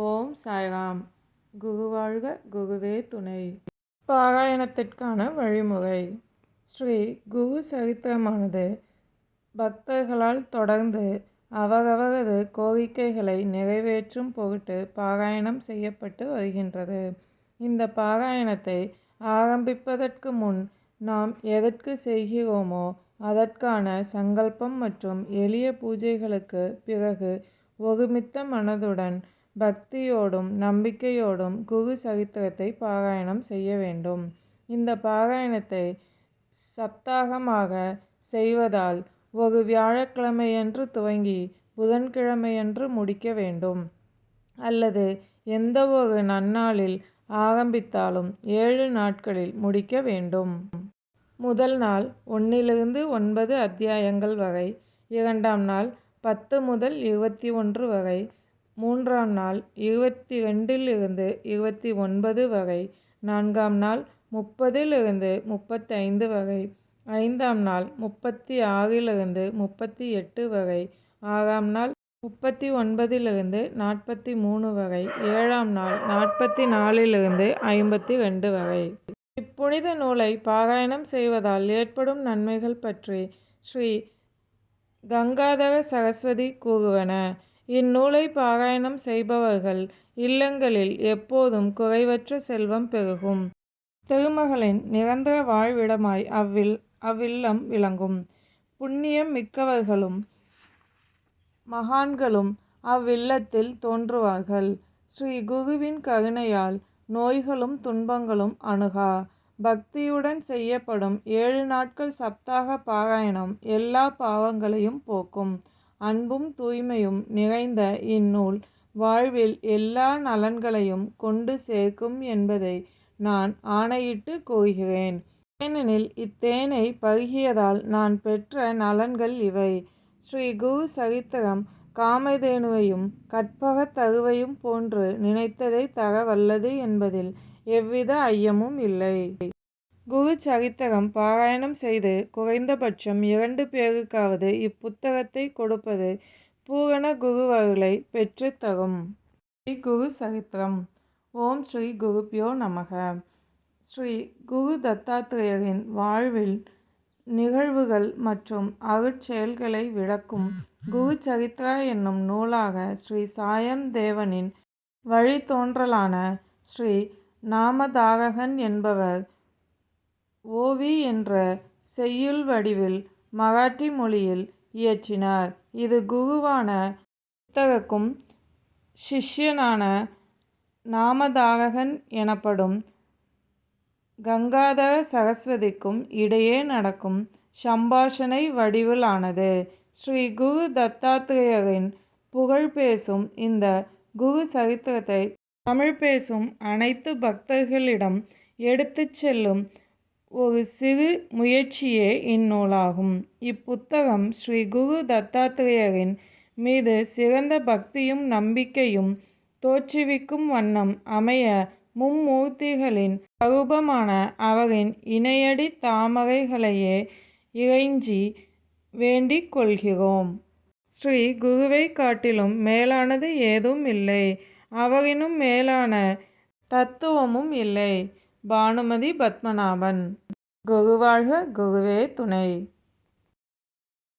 ஓம் சாய்ராம். குரு வாழ்க குருவே துணை. பாராயணத்திற்கான வழிமுறை. ஸ்ரீ குரு சரித்திரமானது. பக்தர்களால் தொடர்ந்து அவரவரது கோரிக்கைகளை நிறைவேற்றும் பொருட்டு பாராயணம் செய்யப்பட்டு வருகின்றது. இந்த பாராயணத்தை ஆரம்பிப்பதற்கு முன் நாம் எதற்கு செய்கிறோமோ அதற்கான சங்கல்பம் மற்றும் எளிய பூஜைகளுக்கு பிறகு ஒருமித்த மனதுடன் பக்தியோடும் நம்பிக்கையோடும் குரு சரித்திரத்தை பாராயணம் செய்ய வேண்டும். இந்த பாராயணத்தை சப்தாகமாக செய்வதால் ஒரு வியாழக்கிழமையன்று துவங்கி புதன்கிழமையன்று முடிக்க வேண்டும். அல்லது எந்த ஒரு நன்னாளில் ஆரம்பித்தாலும் ஏழு நாட்களில் முடிக்க வேண்டும். முதல் நாள் ஒன்றிலிருந்து ஒன்பது அத்தியாயங்கள் வரை இரண்டாம் நாள் பத்து முதல் இருபத்தி ஒன்று வரை மூன்றாம் நாள் இருபத்தி ரெண்டிலிருந்து இருபத்தி ஒன்பது வரை நான்காம் நாள் முப்பதிலிருந்து முப்பத்தைந்து வரை ஐந்தாம் நாள் முப்பத்தி ஆறிலிருந்து முப்பத்தி எட்டு வரை ஆறாம் நாள் முப்பத்தி ஒன்பதிலிருந்து நாற்பத்தி மூணு வரை ஏழாம் நாள் நாற்பத்தி நாலிலிருந்து ஐம்பத்தி ரெண்டு வரை. இப்புனித நூலை பாராயணம் செய்வதால் ஏற்படும் நன்மைகள் பற்றி ஸ்ரீ கங்காதர சரஸ்வதி கூறுவன. இந்நூலை பாராயணம் செய்பவர்கள் இல்லங்களில் எப்போதும் குறைவற்ற செல்வம் பெருகும். திருமகளின் நிரந்தர வாழ்விடமாய் அவ்வில் அவ்வில்லம் விளங்கும். புண்ணியம் மிக்கவர்களும் மகான்களும் அவ்வில்லத்தில் தோன்றுவார்கள். ஸ்ரீ குருவின் கருணையால் நோய்களும் துன்பங்களும் அணுகா. பக்தியுடன் செய்யப்படும் ஏழு நாட்கள் சப்தாக பாராயணம் எல்லா பாவங்களையும் போக்கும். அன்பும் தூய்மையும் நிறைந்த இந்நூல் வாழ்வில் எல்லா நலன்களையும் கொண்டு சேர்க்கும் என்பதை நான் ஆணையிட்டு கூறுகிறேன். ஏனெனில் இத்தேனை பருகியதால் நான் பெற்ற நலன்கள் இவை. ஸ்ரீ குரு சரித்திரம் காமதேனுவையும் கற்பகத் தருவையும் போன்று நினைத்ததை தர வல்லது என்பதில் எவ்வித ஐயமும் இல்லை. குரு சரித்திரம் பாராயணம் செய்து குறைந்தபட்சம் இரண்டு பேருக்காவது இப்புத்தகத்தை கொடுப்பது பூரண குருவருளை பெற்றுத்தரும் ஸ்ரீ குரு சரித்திரம் ஓம் ஸ்ரீ குருப்பியோ நமக. ஸ்ரீ குரு தத்தாத்திரேயரின் வாழ்வில் நிகழ்வுகள் மற்றும் அருட்செயல்களை விளக்கும் குரு சரித்ரா என்னும் நூலாக ஸ்ரீ சாயம் தேவனின் வழித்தோன்றலான ஸ்ரீ நாமதாரகன் என்பவர் ஓவி என்ற செய்யுள் வடிவில் மராட்டி மொழியில் இயற்றினார். இது குருவான புத்தகக்கும் சிஷ்யனான நாமதாரகன் எனப்படும் கங்காதர சரஸ்வதிக்கும் இடையே நடக்கும் சம்பாஷணை வடிவிலானது. ஸ்ரீ குரு தத்தாத்திரேயரின் புகழ் பேசும் இந்த குரு சரித்திரத்தை தமிழ் பேசும் அனைத்து பக்தர்களிடம் எடுத்துச் செல்லும் ஒரு சிறு முயற்சியே இந்நூலாகும். இப்புத்தகம் ஸ்ரீ குரு தத்தாத்திரேயரின் மீது சிறந்த பக்தியும் நம்பிக்கையும் தோற்றுவிக்கும் வண்ணம் அமைய மும்மூர்த்திகளின் கரூபமான அவரின் இணையடி தாமரைகளையே இறைஞ்சி வேண்டிக் கொள்கிறோம். ஸ்ரீ குருவை காட்டிலும் மேலானது ஏதும் இல்லை. அவரினும் மேலான தத்துவமும் இல்லை. பானுமதி பத்மநாபன். குகுவாழ்க குகுவே துணை.